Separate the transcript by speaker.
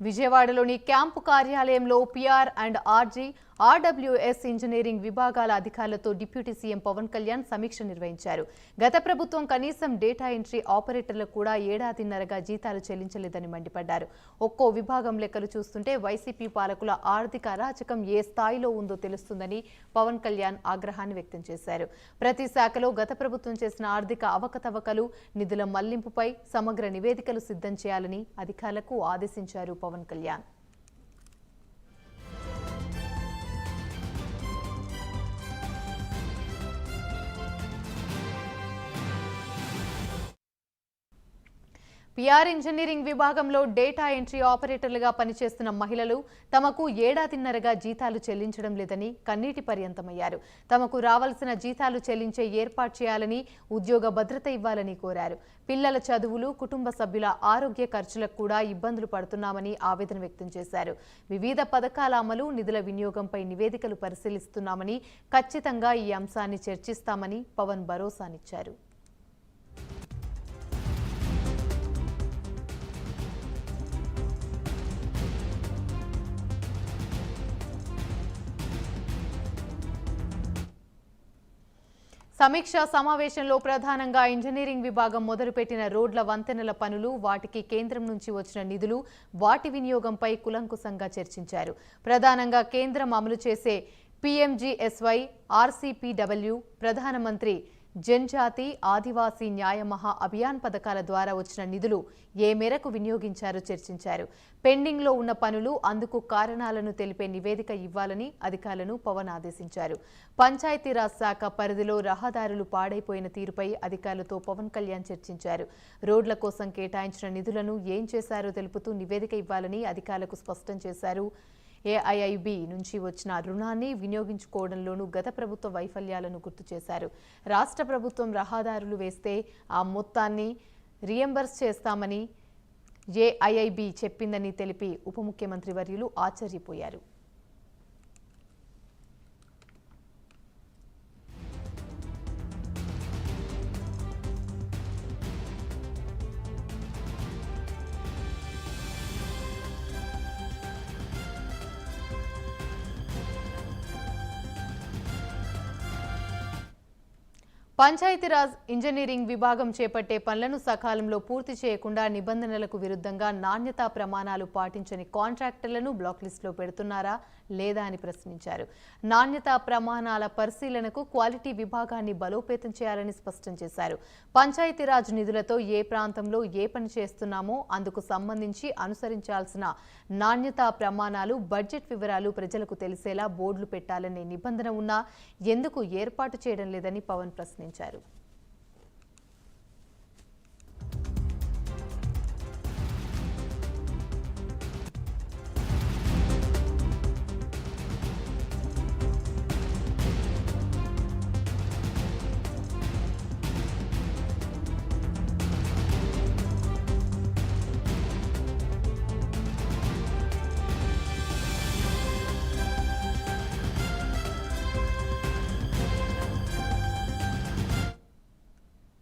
Speaker 1: విజయవాడలోని క్యాంపు కార్యాలయంలో PR and RG RWS engineering విభాగాల అధికారులతో డిప్యూటీ సీఎం పవన్ కళ్యాణ్ సమీక్ష నిర్వహించారు. గత ప్రభుత్వం కనీసం డేటా ఎంట్రీ ఆపరేటర్లకు కూడా ఏడాదిన్నరగా జీతాలు చెల్లించలేదని మండిపడ్డారు. ఒక్కో విభాగం లెక్కలు చూస్తుంటే వైసీపీ పాలకుల ఆర్థిక అరాచకం ఏ స్థాయిలో ఉందో తెలుస్తుందని పవన్ కళ్యాణ్ ఆగ్రహాన్ని వ్యక్తం చేశారు. ప్రతి శాఖలో గత ప్రభుత్వం చేసిన ఆర్థిక అవకతవకలు నిధుల మళ్ళింపుపై సమగ్ర నివేదికలు సిద్ధం చేయాలని అధికారులకు ఆదేశించారు పవన్ కళ్యాణ్. పిఆర్ ఇంజనీరింగ్ విభాగంలో డేటా ఎంట్రీ ఆపరేటర్లుగా పనిచేస్తున్న మహిళలు తమకు ఏడాదిన్నరగా జీతాలు చెల్లించడం లేదని కన్నీటి పర్యంతమయ్యారు. తమకు రావాల్సిన జీతాలు చెల్లించే ఏర్పాటు చేయాలని ఉద్యోగ భద్రత ఇవ్వాలని కోరారు. పిల్లల చదువులు కుటుంబ సభ్యుల ఆరోగ్య ఖర్చులకు కూడా ఇబ్బందులు పడుతున్నామని ఆవేదన వ్యక్తం చేశారు. వివిధ పథకాల అమలు నిధుల వినియోగంపై నివేదికలు పరిశీలిస్తున్నామని ఖచ్చితంగా ఈ అంశాన్ని చర్చిస్తామని పవన్ భరోసానిచ్చారు. సమీక్ష సమావేశంలో ప్రధానంగా ఇంజనీరింగ్ విభాగం మొదలుపెట్టిన రోడ్ల వంతెనల పనులు వాటికి కేంద్రం నుంచి వచ్చిన నిధులు వాటి వినియోగంపై కులంకుశంగా చర్చించారు. ప్రధానంగా కేంద్రం అమలు చేసే పీఎంజీఎస్వై ఆర్సీపీడబ్ల్యూ ప్రధానమంత్రి జన్జాతి ఆదివాసీ న్యాయ మహా అభియాన్ పథకాల ద్వారా వచ్చిన నిధులు ఏ మేరకు వినియోగించారో చర్చించారు. పెండింగ్లో ఉన్న పనులు అందుకు కారణాలను తెలిపే నివేదిక ఇవ్వాలని అధికారులను పవన్ ఆదేశించారు. పంచాయతీరాజ్ శాఖ పరిధిలో రహదారులు పాడైపోయిన తీరుపై అధికారులతో పవన్ కళ్యాణ్ చర్చించారు. రోడ్ల కోసం కేటాయించిన నిధులను ఏం చేశారో తెలుపుతూ నివేదిక ఇవ్వాలని అధికారులకు స్పష్టం చేశారు. ఏఐఐబి నుంచి వచ్చిన రుణాన్ని వినియోగించుకోవడంలోనూ గత ప్రభుత్వ వైఫల్యాలను గుర్తు చేశారు. రాష్ట్ర ప్రభుత్వం రహదారులు వేస్తే ఆ మొత్తాన్ని రియంబర్స్ చేస్తామని ఏఐఐబి చెప్పిందని తెలిపి ఉప ముఖ్యమంత్రి వర్యులు ఆశ్చర్యపోయారు. పంచాయతీరాజ్ ఇంజనీరింగ్ విభాగం చేపట్టే పనులను సకాలంలో పూర్తి చేయకుండా నిబంధనలకు విరుద్ధంగా నాణ్యతా ప్రమాణాలు పాటించని కాంట్రాక్టర్లను బ్లాక్ లిస్టులో పెడుతున్నారా లేదా అని ప్రశ్నించారు. నాణ్యతా ప్రమాణాల పరిశీలనకు క్వాలిటీ విభాగాన్ని బలోపేతం చేయాలని స్పష్టం చేశారు. పంచాయతీరాజ్ నిధులతో ఏ ప్రాంతంలో ఏ పని చేస్తున్నామో అందుకు సంబంధించి అనుసరించాల్సిన నాణ్యతా ప్రమాణాలు బడ్జెట్ వివరాలు ప్రజలకు తెలిసేలా బోర్డులు పెట్టాలనే నిబంధన ఉన్నా ఎందుకు ఏర్పాటు చేయడం లేదని పవన్ ప్రశ్నించారు. వివరించారు.